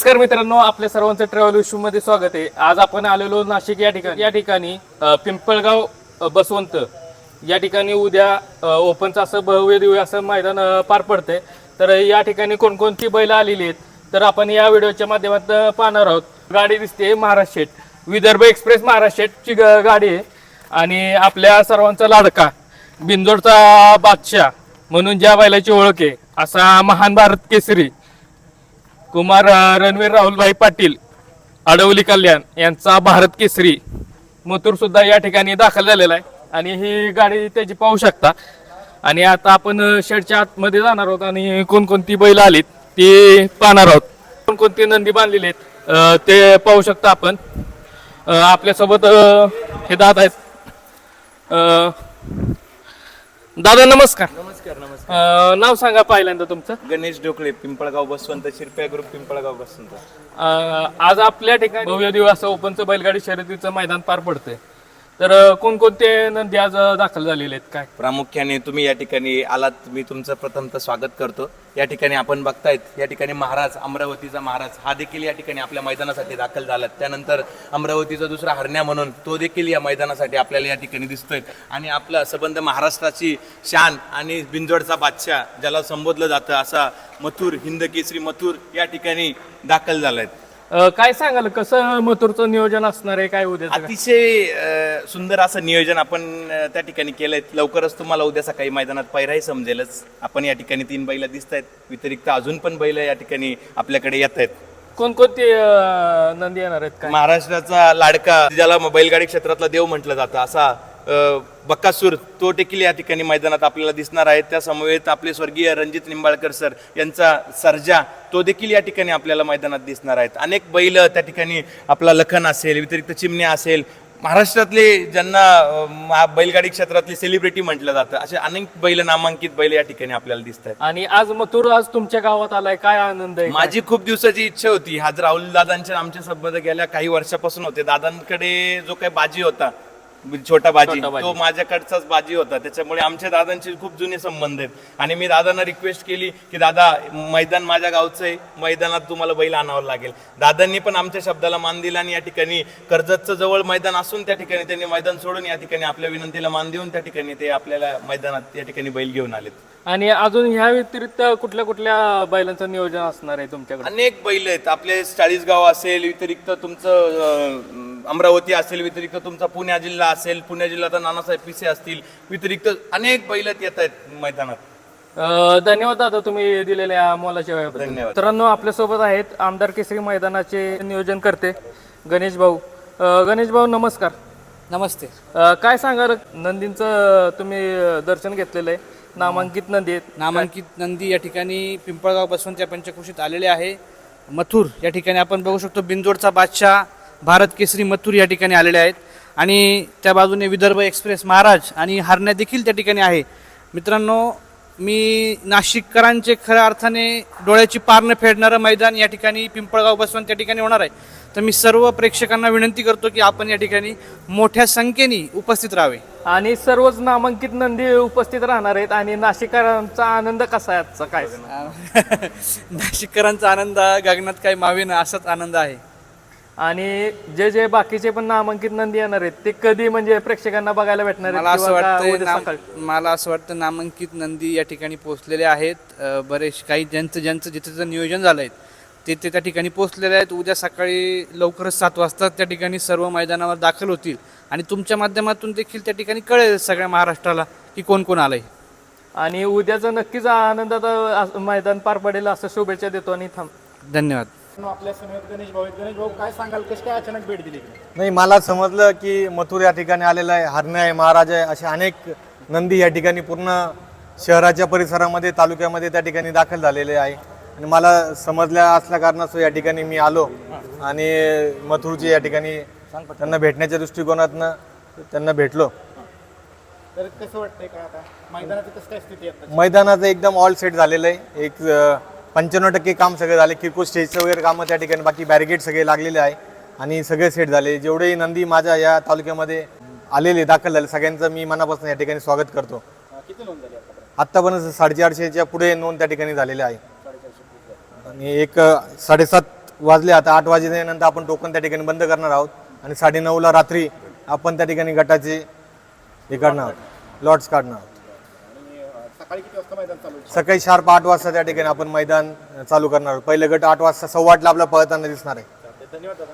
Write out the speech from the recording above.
नमस्कार मित्रांनो आपल्या सर्वांचं ट्रॅव्हल इश्यू मध्ये स्वागत आहे. आज आपण आलेलो नाशिक या ठिकाणी. या ठिकाणी अ, पिंपळगाव अ, बसवंत. या ठिकाणी उद्या अ, ओपनचं असं भव्य दिव्य असं मैदान अ, पार पडतंय. तर या ठिकाणी कोणकोणती बैल आलेली आहेत तर आपण या व्हिडिओच्या माध्यमातून पाहणार आहोत. गाडी दिसते महाराष्ट्र विदर्भ एक्सप्रेस महाराष्ट्र ग- गाडी आहे. आणि आपल्या सर्वांचा लाडका बिंदोडचा बादशाह. म्हणून ज्या बैलाची ओळख आहे असा महान भारत केसरी. कुमार रणवीर राहुलभाई पाटील अडवली कल्याण यांचा भारत केसरी मथुर सुद्धा या ठिकाणी दाखल झालेला आहे. आणि ही गाडी त्याची पाहू शकता. आणि आता आपण शेडच्या आतमध्ये जाणार आहोत आणि कोणकोणती बैल आलीत ती पाहणार आहोत. कोणकोणती नंदी बांधलेली आहेत ते पाहू शकता आपण. आपल्यासोबत हे दात आहेत. दादा नमस्कार. नमस्कार नमस्कार. अ, नाव सांगा पहिल्यांदा तुमचं. गणेश डोकळे पिंपळगाव बसवंत शिरप्या ग्रुप पिंपळगाव बसवंत. अ, आज आपल्या ठिकाणी भव्य दिवस ओपनचं बैलगाडी शर्यतीचं मैदान पार पडतंय. तर कोणकोणते नंदी आज दाखल झालेले आहेत? काय? प्रामुख्याने तुम्ही या ठिकाणी आलात. मी तुमचं प्रथमतः स्वागत करतो. या ठिकाणी आपण बघतायत या ठिकाणी महाराज अमरावतीचा महाराज हा देखील या ठिकाणी आपल्या मैदानासाठी दाखल झाला त्यानंतर अमरावतीचा दुसरा हरण्या म्हणून तो देखील या मैदानासाठी आपल्याला या ठिकाणी दिसतोय. आणि आपला सबंध महाराष्ट्राची शान आणि बिंजोडचा बादशाह ज्याला संबोधलं जातं असा मथुर हिंद केसरी मथुर या ठिकाणी दाखल झाला आहेत अ, काय सांगाल? कसं मथुरचं नियोजन असणार आहे? काय उद्या? अतिशय अ, सुंदर असं नियोजन आपण अ, त्या ठिकाणी केलंय. लवकरच तुम्हाला उद्या सकाळी मैदानात पहिराही समजेलच. आपण या ठिकाणी तीन बैल दिसत आहेत व्यतिरिक्त अजून पण बैल या ठिकाणी आपल्याकडे येत आहेत कोणकोणते अ, नंदी येणार आहेत? काय? महाराष्ट्राचा लाडका ज्याला बैलगाडी क्षेत्रातला देव म्हटलं जातं असा बक्कासूर तो देखील या ठिकाणी मैदानात आपल्याला दिसणार आहे त्या समवेत आपले स्वर्गीय रणजित निंबाळकर सर यांचा सर्जा तो देखील या ठिकाणी आपल्याला मैदानात दिसणार आहेत. अनेक बैल त्या ठिकाणी आपला लखन असेल व्यतिरिक्त चिमण्या असेल. महाराष्ट्रातले ज्यांना बैलगाडी क्षेत्रातले सेलिब्रिटी म्हटलं जातं असे अनेक बैल नामांकित बैल या ठिकाणी आपल्याला दिसत आहेत. आणि आज मथुर आज तुमच्या गावात आलाय. काय आनंद आहे? माझी खूप दिवसाची इच्छा होती. आज राहुल दादांच्या आमच्या संबंध गेल्या काही वर्षापासून होते. दादांकडे जो काही बाजी होता छोटा बाजी. छोटा बाजी. तो माझ्याकडचाच बाजी होता. त्याच्यामुळे आमच्या दादांचे खूप जुने संबंध आहेत. आणि मी दादांना रिक्वेस्ट केली की दादा मैदान माझ्या गावचं आहे. मैदानात तुम्हाला बैल आणावं लागेल. दादांनी पण आमच्या शब्दाला मान दिला आणि या ठिकाणी कर्जतचं जवळ मैदान असून त्या ठिकाणी त्यांनी मैदान सोडून या ठिकाणी आपल्या विनंतीला मान देऊन त्या ठिकाणी ते आपल्याला मैदानात या ठिकाणी बैल घेऊन आलेत. आणि अजून ह्या व्यतिरिक्त कुठल्या कुठल्या बैलांचं नियोजन असणार आहे तुमच्याकडे? अनेक बैल आहेत. आपले चाळीसगाव असेल व्यतिरिक्त तुमचं अं, अमरावती असेल व्यतिरिक्त तुमचा पुणे जिल्हा असेल पुणे जिल्ह्याचा नानासाहेब पिसे असतील व्यतिरिक्त अनेक बैल येत आहेत मैदानात. अ, धन्यवाद दादा तुम्ही दिलेल्या मोलाच्या वेळेबद्दल. धन्यवाद. मित्रांनो आपल्यासोबत आहेत आमदार केसरी मैदानाचे नियोजन करते गणेश भाऊ. अ, गणेश भाऊ नमस्कार. नमस्ते. अ, काय सांगाल? नंदींचं तुम्ही दर्शन घेतलेलं आहे. नामांकित नंदी आहेत. नामांकित नंदी या ठिकाणी पिंपळगाव बसवंत या पंचकृषीत आलेले आहे. मथुर या ठिकाणी आपण बघू शकतो बिंजोडचा बादशाह. भारत केसरी मथुर या ठिकाणी आलेले आहेत. आणि त्या बाजूने विदर्भ एक्सप्रेस महाराज आणि हरण्या देखील त्या ठिकाणी आहे. मित्रांनो मी नाशिककरांचे खऱ्या अर्थाने डोळ्याची पारणं फेडणारं मैदान या ठिकाणी पिंपळगाव बसवंत या ठिकाणी होणार आहे. तर मी सर्व प्रेक्षकांना विनंती करतो की आपण या ठिकाणी मोठ्या संख्येने उपस्थित राहावे. आणि सर्वच नामांकित नंदी उपस्थित राहणार आहेत आणि नाशिकरांचा आनंद कसा आहे आजचा? काय? नाशिककरांचा आनंद गगनात काही मावेना असाच आनंद आहे. आणि जे जे बाकीचे पण नामांकित नंदी येणार आहेत ते कधी म्हणजे प्रेक्षकांना बघायला भेटणार आहेत मला असं किंवा का वाटतं उद्या नाम- सकाळी? मला असं वाटतं नामांकित नंदी या ठिकाणी पोहोचलेले आहेत. अं, बरेच काही ज्यांचं ज्यांचं जिथं नियोजन झालं आहे ते ते त्या ठिकाणी पोहोचलेले आहेत. उद्या सकाळी लवकरच सात वाजता त्या ठिकाणी सर्व मैदानावर दाखल होतील. आणि तुमच्या माध्यमातून देखील त्या ठिकाणी कळेल सगळ्या महाराष्ट्राला की कोण कोण आलंय. आणि उद्याचं नक्कीच आनंदात अ, मैदान पार पडेल असं शुभेच्छा देतो आणि थांब. धन्यवाद. आपल्यासमोर गणेश भाऊ आहेत. गणेश भाऊ काय सांगाल कशी काय अचानक भेट दिली इकडे? नाही मला समजलं की मथुर या ठिकाणी आलेला आहे हरणे आहे महाराज आहे असे अनेक नंदी या ठिकाणी पूर्ण शहराच्या परिसरामध्ये तालुक्यामध्ये त्या ठिकाणी दाखल झालेले आहे आणि मला समजल्या असल्या कारणास्तव या ठिकाणी मी आलो आणि मथुरची या ठिकाणी त्यांना भेटण्याच्या दृष्टिकोनातनं त्यांना भेटलो तर कसं वाटतंय का आता मैदानाची कसं काय स्थिती आहे आता? मैदानाचं एकदम ऑल सेट झालेलं आहे एक पंच्याण्णव टक्के काम सगळे झाले. किरकोळ स्टेजचं वगैरे कामं त्या ठिकाणी बाकी बॅरिगेड सगळे लागलेले आहे. आणि सगळे सेट झाले. जेवढेही नंदी माझ्या या तालुक्यामध्ये आलेले दाखल झाले सगळ्यांचं मी मनापासून या ठिकाणी स्वागत करतो. आत्तापर्यंत साडेचारशेच्या पुढे नोंद त्या ठिकाणी झालेली आहे. आणि एक साडेसात वाजले आता. आठ वाजेनंतर आपण टोकन त्या ठिकाणी बंद करणार आहोत. आणि साडेनऊला रात्री आपण त्या ठिकाणी गटाचे हे काढणार आहोत. लॉट्स काढणार आहोत. सकाळी किती वाजता मैदान चालू आहे? सकाळी शार्प आठ वाजता त्या ठिकाणी आपण मैदान चालू करणार आहोत. पहिले गट आठ वाजता सव्वा आठला आपला पळताना दिसणार आहे. धन्यवाद दादा.